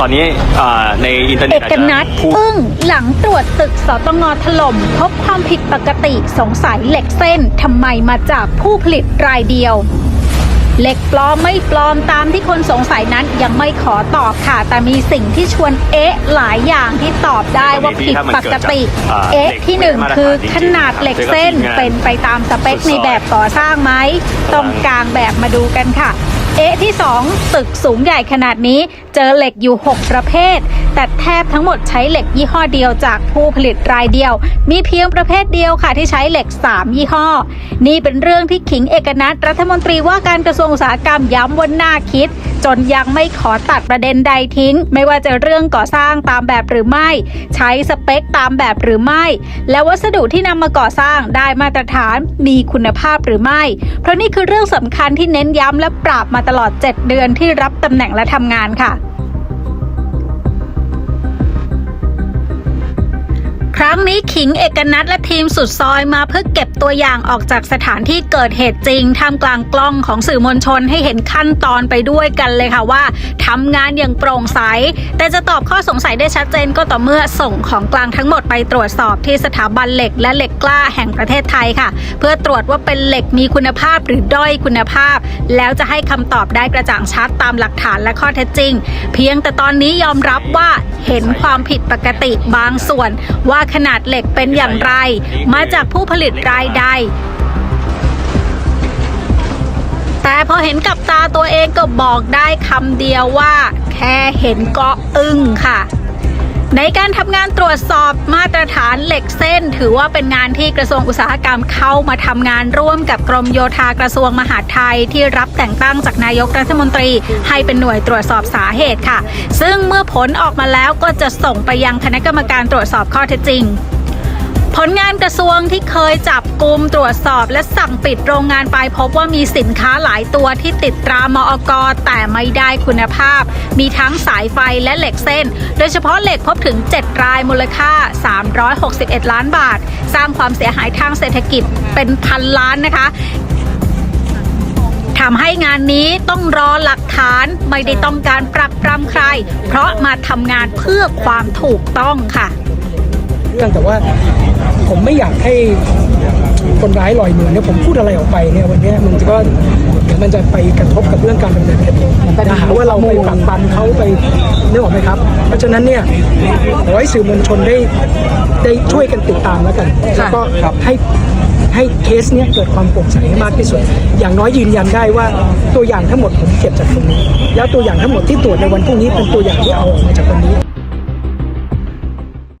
ตอนนี้อ่าในอินเทอร์เน็เอตอาจกจะนัทพูด อึ้งหลังตรวจตึกสตงถล่ม พบความผิดปกติสงสัยเหล็กเส้นทำไมมาจากผู้ผลิตรายเดียว เหล็กปลอมไม่ปลอมตามที่คนสงสัยนั้นยังไม่ขอตอบค่ะ แต่มีสิ่งที่ชวนเอ๊ะหลายอย่างที่ตอบได้ว่าผิดปกติ เอ๊ะที่หนึ่งคือขนาดเหล็กเส้นเป็นไปตามสเปคในแบบก่อสร้างไหมต้องกลางแบบมาดูกันค่ะเอ๊ะที่ 2 ตึกสูงใหญ่ขนาดนี้เจอเหล็กอยู่ 6 ประเภท แต่แทบทั้งหมดใช้เหล็กยี่ห้อเดียวจากผู้ผลิตรายเดียว มีเพียงประเภทเดียวค่ะที่ใช้เหล็ก 3 ยี่ห้อ นี่เป็นเรื่องที่ขิงเอกนัทรัฐมนตรีว่าการกระทรวงอุตสาหกรรมย้ำว่าน่าคิด จนยังไม่ขอตัดประเด็นใดทิ้ง ไม่ว่าจะเรื่องก่อสร้างตามแบบหรือไม่ ใช้สเปคตามแบบหรือไม่ และวัสดุที่นำมาก่อสร้างได้มาตรฐานมีคุณภาพหรือไม่ เพราะนี่คือเรื่องสำคัญที่เน้นย้ำและปราบมาตลอด 7 เดือนที่รับตำแหน่งและทำงานค่ะ ครั้งนี้ขิงเอกนัทและทีมสุดซอยมาเพื่อเก็บตัวอย่างออกจากสถานที่เกิดเหตุจริงท่ามกลางกล้องของสื่อมวลชนให้เห็นขั้นตอนไปด้วยกันเลยค่ะว่าทำงานอย่างโปร่งใส แต่จะตอบข้อสงสัยได้ชัดเจนก็ต่อเมื่อส่งของกลางทั้งหมดไปตรวจสอบที่สถาบันเหล็กและเหล็กกล้าแห่งประเทศไทยค่ะ เพื่อตรวจว่าเป็นเหล็กมีคุณภาพหรือด้อยคุณภาพ แล้วจะให้คำตอบได้กระจ่างชัดตามหลักฐานและข้อเท็จจริง เพียงแต่ตอนนี้ยอมรับว่าเห็นความผิดปกติบางส่วนว่าขนาดเหล็กเป็นอย่างไร มาจากผู้ผลิตรายใด แต่พอเห็นกับตาตัวเองก็บอกได้คำเดียวว่า แค่เห็นก็อึ้งค่ะ ในการทำงานตรวจสอบมาตรฐานเหล็กเส้น ถือว่าเป็นงานที่กระทรวงอุตสาหกรรมเข้ามาทำงานร่วมกับกรมโยธากระทรวงมหาดไทย ที่รับแต่งตั้งจากนายกรัฐมนตรี ให้เป็นหน่วยตรวจสอบสาเหตุค่ะ ซึ่งเมื่อผลออกมาแล้วก็จะส่งไปยังคณะกรรมการตรวจสอบข้อเท็จจริง ผลงานกระทรวงที่เคยจับกลุ่มตรวจสอบและสั่งปิดโรงงานไปพบว่ามีสินค้าหลายตัวที่ติดตรามอกแต่ไม่ได้คุณภาพ มีทั้งสายไฟและเหล็กเส้น โดยเฉพาะเหล็กพบถึง 7 รายมูลค่า 361 ล้านบาท สร้างความเสียหายทางเศรษฐกิจเป็นพันล้านนะคะทำให้งานนี้ต้องรอหลักฐานไม่ได้ต้องการปรักปรำใคร เพราะมาทำงานเพื่อความถูกต้องค่ะ เรื่องแต่ว่า ผมไม่อยากให้คนร้ายลอยนวลเนี่ยผมพูดอะไรออกไปเนี่ยวันเนี้ยมันก็เดี๋ยวมันจะไปกระทบกับเรื่องการดำเนินคดีจะหาว่าเราไปปรักปันเขาไปนึกออกไหมครับ เพราะฉะนั้นเนี่ยขอให้สื่อมวลชนได้ได้ช่วยกันติดตามแล้วกันแล้วก็ให้ให้เคสเนี้ยเกิดความโปร่งใสให้มากที่สุด อย่างน้อยยืนยันได้ว่าตัวอย่างทั้งหมดผมเก็บจากตรงนี้ แล้วตัวอย่างทั้งหมดที่ตรวจในวันพรุ่งนี้เป็นตัวอย่างที่เอาออกมาจากตรงนี้